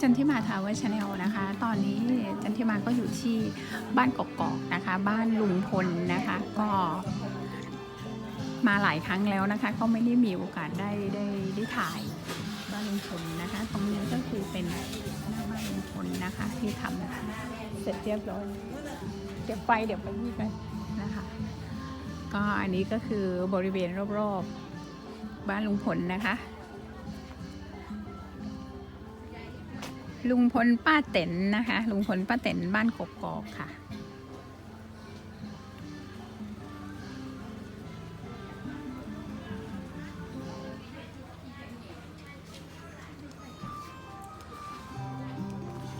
จันทิมาทาวเวอร์ชาแนลนะคะ ตอนนี้จันทิมาก็อยู่ที่บ้านกกอกนะคะ บ้านลุงพลนะคะ ก็มาหลายครั้งแล้วนะคะ ก็ไม่ได้มีโอกาสได้ได้ได้ถ่ายบ้านลุงพลนะคะ ตรงนี้ก็คือเป็นหน้าบ้านลุงพลนะคะ ที่ทำเสร็จเรียบร้อยเดี๋ยวไปเดี๋ยวไปนี่กันนะคะ ก็อันนี้ก็คือบริเวณรอบๆบ้านลุงพลนะคะ ลุงพลป้าเต็นนะคะ ลุงพลป้าเต็นบ้านกกอกค่ะ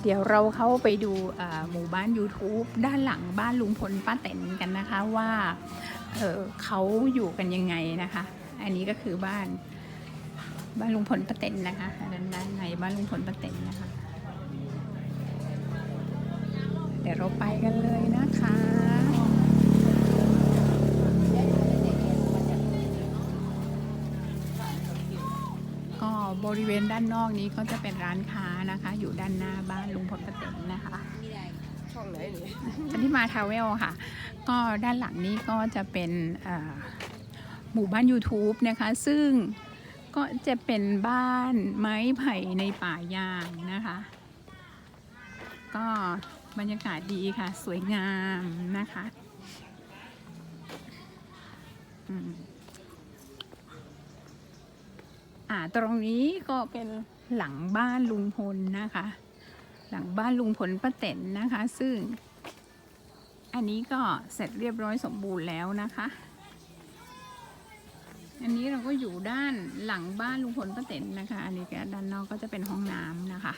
เดี๋ยวเราเข้าไปดูหมู่บ้าน YouTube ด้านหลังบ้านลุงพลป้าเต็นกันนะคะว่าเเขาอยู่กันยังไงนะคะ อันนี้ก็คือบ้านบ้านลุงพลป้าเต็นนะคะด้านด้านในบ้านลุงพลป้าเต็นนะคะ เดี๋ยวเราไปกันเลยนะคะก็บริเวณด้านนอกนี้ก็จะเป็นร้านค้านะคะ อยู่ด้านหน้าบ้านลุงพลป้าเต็นนะคะช่องไหนหรืออันที่มาทาวเวลค่ะ ก็ด้านหลังนี้ก็จะเป็นเอ่อหมู่บ้าน YouTube นะคะ ซึ่งก็จะเป็นบ้านไม้ไผ่ในป่ายางนะคะ ก็ บรรยากาศดีค่ะ สวยงามนะคะอ่าตรงนี้ก็เป็นหลังบ้านลุงพลนะคะ หลังบ้านลุงพลป้าเต็นนะคะ ซึ่ง อันนี้ก็เสร็จเรียบร้อยสมบูรณ์แล้วนะคะ อันนี้เราก็อยู่ด้านหลังบ้านลุงพลป้าเต็นนะคะ อันนี้ก็ด้านนอกก็จะเป็นห้องน้ำนะคะ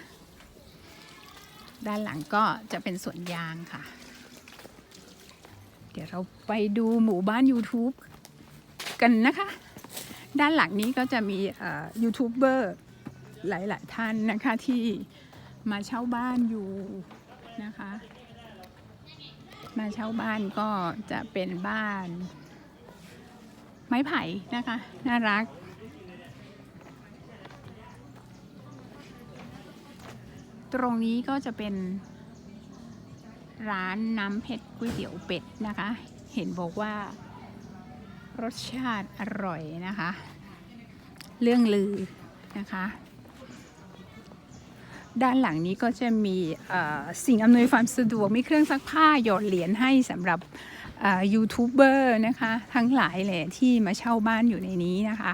ด้านหลังก็จะเป็นสวนยางค่ะ เดี๋ยวเราไปดูหมู่บ้าน YouTube กันนะคะ ด้านหลังนี้ก็จะมียูทูบเบอร์หลาย ๆ ท่านนะคะที่มาเช่าบ้านอยู่นะคะ มาเช่าบ้านก็จะเป็นบ้าน ไม้ไผ่นะคะ น่ารัก ตรงนี้ก็จะเป็นร้านน้ำเพชรก๋วยเตี๋ยวเป็ดนะคะ เห็นบอกว่ารสชาติอร่อยนะคะ เรื่องลือนะคะ ด้านหลังนี้ก็จะมีสิ่งอำนวยความสะดวก มีเครื่องซักผ้าหยอดเหรียญให้สำหรับยูทูบเบอร์นะคะ ทั้งหลายแหละที่มาเช่าบ้านอยู่ในนี้นะคะ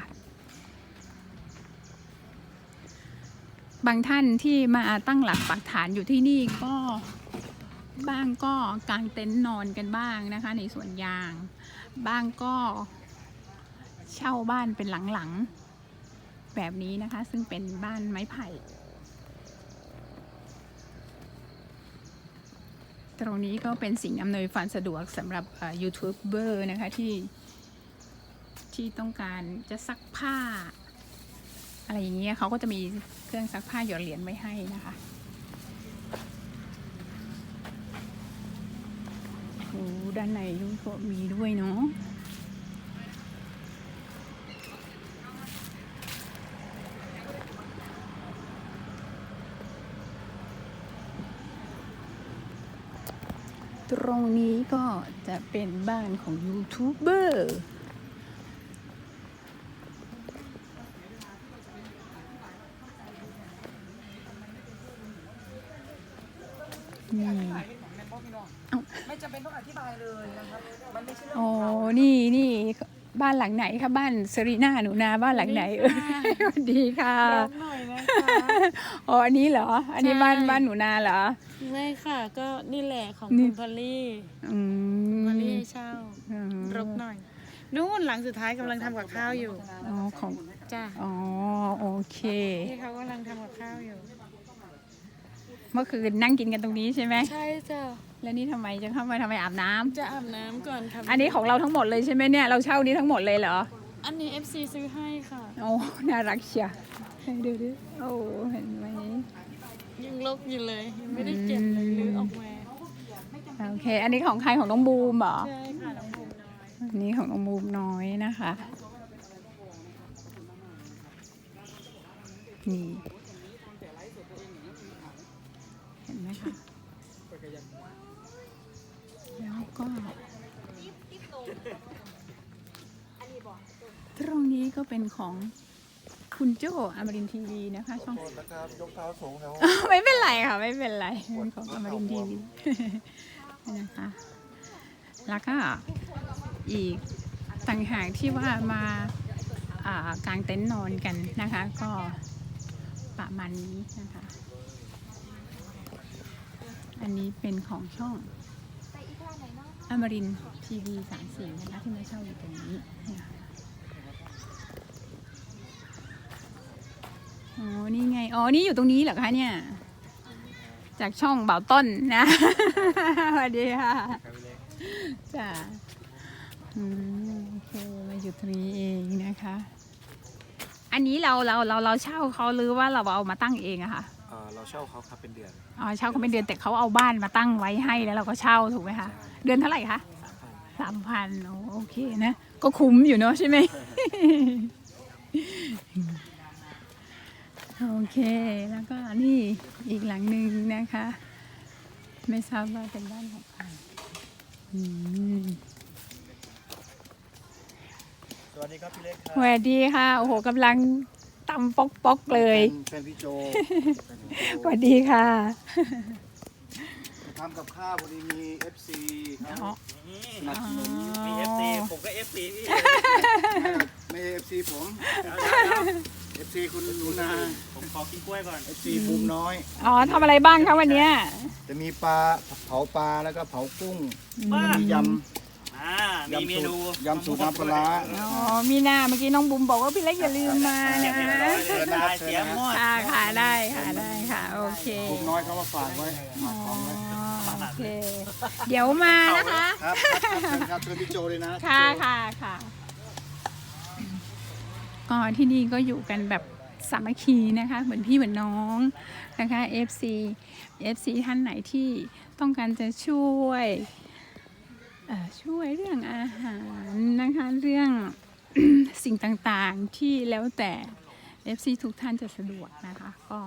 บางท่านที่มาตั้งหลักปักฐานอยู่ที่นี่ก็บ้างก็กางเต็นท์นอนกันบ้างนะคะ ในสวนยาง บ้างก็เช่าบ้านเป็นหลังๆแบบนี้นะคะ ซึ่งเป็นบ้านไม้ไผ่ ตรงนี้ก็เป็นสิ่งอำนวยความสะดวกสำหรับยูทูบเบอร์นะคะที่ที่ต้องการจะซักผ้า อะไรอย่างเงี้ยเขาก็จะมีเครื่องซักผ้าหยอดเหรียญไว้ให้นะคะโอ้ด้านในนู้นก็มีด้วยเนาะตรงนี้ก็จะเป็นบ้านของยูทูบเบอร์ นี่ไม่จำเป็นต้องอธิบายเลยนะครับมันไม่ใช่เรื่องโอ้นี่นี่บ้านหลังไหนคะบ้านสรีนาหนูนาบ้านหลังไหนเอ่ยสวัสดีค่ะร้องหน่อยนะคะ อ๋ออันนี้เหรอ อันนี้ใช่บ้านบ้านหนูนาเหรอ ไม่ค่ะ ก็นี่แหละของนี่ คุณพอลลี่อืมพอลลี่ให้เช่า อืมรกหน่อย นู่นหลังสุดท้ายกำลังทำกับข้าวอยู่ อ๋อของจ้าอ๋อโอเคที่เขากำลังทำกับข้าวอยู่ เมื่อคืนนั่งกินกันตรงนี้ใช่ไหมใช่จ้ะแล้วนี่ทำไมจะเข้ามาทำไมอาบน้ำจะอาบน้ำก่อนค่ะอันนี้ของเราทั้งหมดเลยใช่ไหมเนี่ยเราเช่านี้ทั้งหมดเลยเหรออันนี้ FC ซื้อให้ค่ะ โอ้น่ารักเชียวให้ดูดิโอ้เห็นไหมยังลกอยู่เลยยังไม่ได้เก็บเลยหรือออกมาโอเค อันนี้ของใครของน้องบูมเหรอ ใช่ค่ะน้องภูมิน้อยอันนี้ของน้องบูมน้อยนะคะ นี่ นะคะ แล้วก็ตรงนี้ก็ เป็นของคุณโจอมรินทีวีนะคะ ช่อง นะครับยกเท้าสูงแถวไม่เป็นไรค่ะ ไม่เป็นไรเป็นของอมรินทีวีนะคะ แล้วก็อีกต่างหากที่ว่ามาอ่ากางเต็นท์นอนกันนะคะ ก็ประมาณนี้นะคะ อันนี้เป็นของช่องอมรินทีวีสามสีนะคะที่มาเช่าอยู่ตรงนี้นะคะ อ๋อ นี่ไง อ๋อ นี่อยู่ตรงนี้เหรอคะเนี่ย จากช่องเบาต้นนะสวัสดีค่ะจ้ะอืมโอเคมาอยู่ตรงนี้เองนะคะ อันนี้เราเราเราเราเช่าเขาหรือว่าเราเอามาตั้งเองอะคะอ่าเราเช่าเขาครับเป็นเดือนอ๋อ เช่าเขาเป็นเดือนแต่เขาเอาบ้านมาตั้งไว้ให้แล้วเราก็เช่าถูกไหมคะ เดือนเท่าไหร่คะสามพันสามพันโอเคนะ ก็คุ้มอยู่เนอะใช่ไหม โอเค แล้วก็นี่อีกหลังหนึ่งนะคะ ไม่ทราบว่าเป็นบ้านของใครอืมสวัสดีครับพี่เล็กคสวัสดีค่ะ โอ้โหกำลังตำป๊อกป๊อกๆเลยแฟนพี่โจสวัสดีค่ะทำกับข้าวพอดีมี FC ครับอ๋อสนับสนุนมี FC ผมก็ FC พี่ ไม่ใช่ FC ผมเดี๋ยวเดี๋ยว FC คุณหนูนาผมขอกินกล้วยก่อน FC ภูมิน้อย อ๋อทำอะไรบ้างคะวันเนี้ยจะมีปลาเผาปลาแล้วก็เผากุ้งบ้ามียอ่าำมีเมยำสูตนูรยำสูตรน้ำปลาร้าอ๋อมีหน้าเมื่อกี้น้องบุ๋มบอกว่าพี่เล็กอย่าลืมมาเรียนะบร้อยเลยได้เสียหมดค่ะค่ะได้ค่ะได้ค่ะ โอเคภูมิน้อยเขามาฝากไว้ฝากขอ๋องไว้อโอเค เดี๋ยวมานะคะครับครับครับเชิญครับเชิญพี่โจเลยนะ ค่ะค่ะค่ะ ก็ที่นี่ก็อยู่กันแบบสามัคคีนะคะ เหมือนพี่เหมือนน้องนะคะ FC FC ท่านไหนที่ต้องการจะช่วยช่วยเรื่องอาหารนะคะเรื่องสิ่งต่างๆที่แล้วแต่ FC ทุกท่านจะสะดวกนะคะ ก็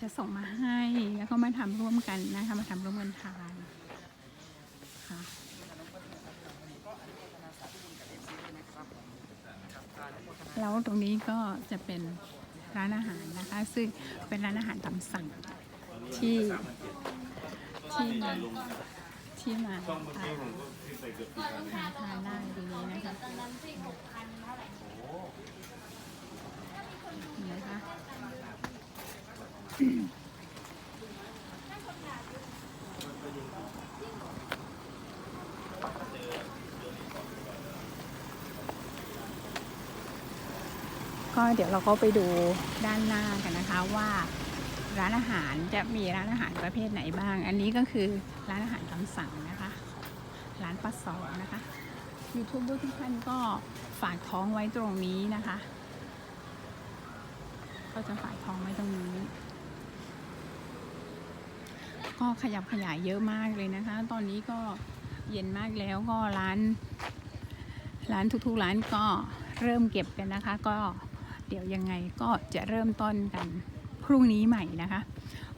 จะส่งมาให้แล้วก็มาทำร่วมกันนะคะมาทำร่วมกันทาน แล้วตรงนี้ก็จะเป็นร้านอาหารนะคะ ซึ่งเป็นร้านอาหารตามสั่งที่ที่มาที่มาทานทานได้ตรงนี้นะคะนะคะ ก็เดี๋ยวเราก็ไปดูด้านหน้ากันนะคะว่าร้านอาหารจะมีร้านอาหารประเภทไหนบ้าง อันนี้ก็คือร้านอาหารตามสั่งนะคะ ร้านป้าสองนะคะยูทูบเบอร์ทุกท่านก็ฝากท้องไว้ตรงนี้นะคะ ก็จะฝากท้องไว้ตรงนี้ ก็ขยับขยายเยอะมากเลยนะคะ ตอนนี้ก็เย็นมากแล้วก็ร้าน ร้านทุกๆร้านก็เริ่มเก็บกันนะคะ ก็ เดี๋ยวยังไงก็จะเริ่มต้นกันพรุ่งนี้ใหม่นะคะ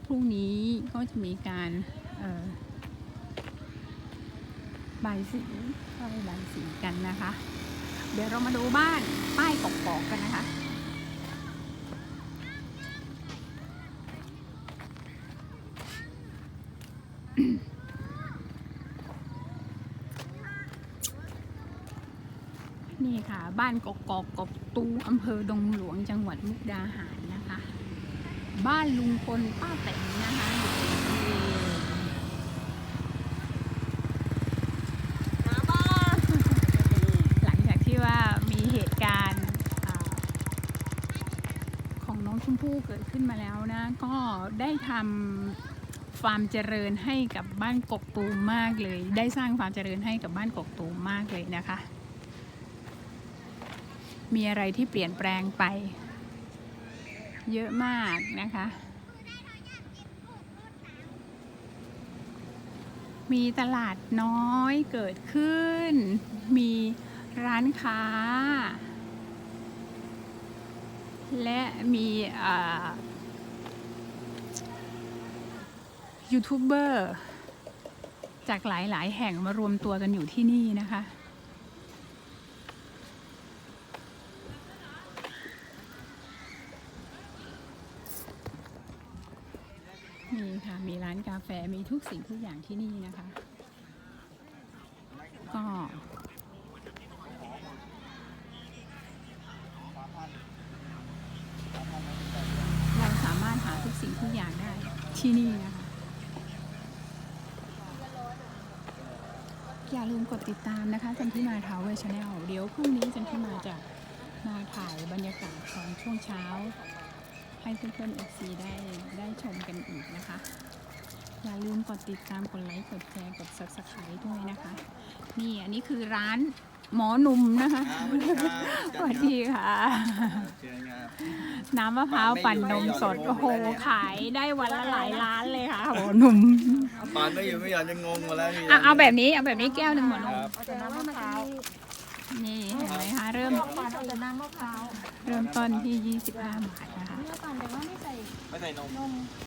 พรุ่งนี้ก็จะมีการบายสีป้ายบายสีกันนะคะ เดี๋ยวเรามาดูบ้านป้ายกอกๆกันนะคะ ค่ะบ้านกกอกกกตูมอำเภอดงหลวงจังหวัดมุกดาหารนะคะ บ้านลุงพลป้าแตนนะคะอยู่ตรงนี้เองหลังจากที่ว่ามีเหตุการณ์อ่าของน้องชมพู่เกิดขึ้นมาแล้วนะ ก็ได้ทำความเจริญให้กับบ้านกกตูมมากเลย ได้สร้างความเจริญให้กับบ้านกกตูมมากเลยนะคะ มีอะไรที่เปลี่ยนแปลงไป เยอะมากนะคะ มีตลาดน้อยเกิดขึ้น มีร้านค้า และมียูทูบเบอร์จากหลาย ๆ แห่งมารวมตัวกันอยู่ที่นี่นะคะ มีค่ะมีร้านกาแฟมีทุกสิ่งทุกอย่างที่นี่นะคะ ก็เราสามารถหาทุกสิ่งทุกอย่างได้ที่นี่นะคะ อย่าลืมกดติดตามนะคะจันทิมาทาวเวอร์ชาแนลเดี๋ยวพรุ่งนี้จันทิมาจะมาถ่ายบรรยากาศของช่วงเช้า ให้เพื่อนๆ FC ได้ได้ชมกันอีกนะคะ อย่าลืมกดติดตามกดไลค์กดแชร์กด subscribe ด้วยนะคะ นี่อันนี้คือร้านหมอหนุ่มนะคะสวัสดีค่ะ เชิญครับ น้ำมะพร้าวปั่นนมสด โอ้โห ขายได้วันละหลายล้านเลยค่ะหมอหนุ่มปานไม่อยู่ไม่หย่อนจะงงหมดแล้วนี่ อะเอาแบบนี้เอาแบบนี้แก้วหนึ่งหมอหนุ่มครับ เอาแต่น้ำมะพร้าวนี่เห็นไหมคะเริ่มปานเอาแต่น้ำมะพร้าว เริ่มต้นที่ 25 บาทนะคะ เมื่อก่อนแต่ว่าไม่ใส่ไม่ใส่นม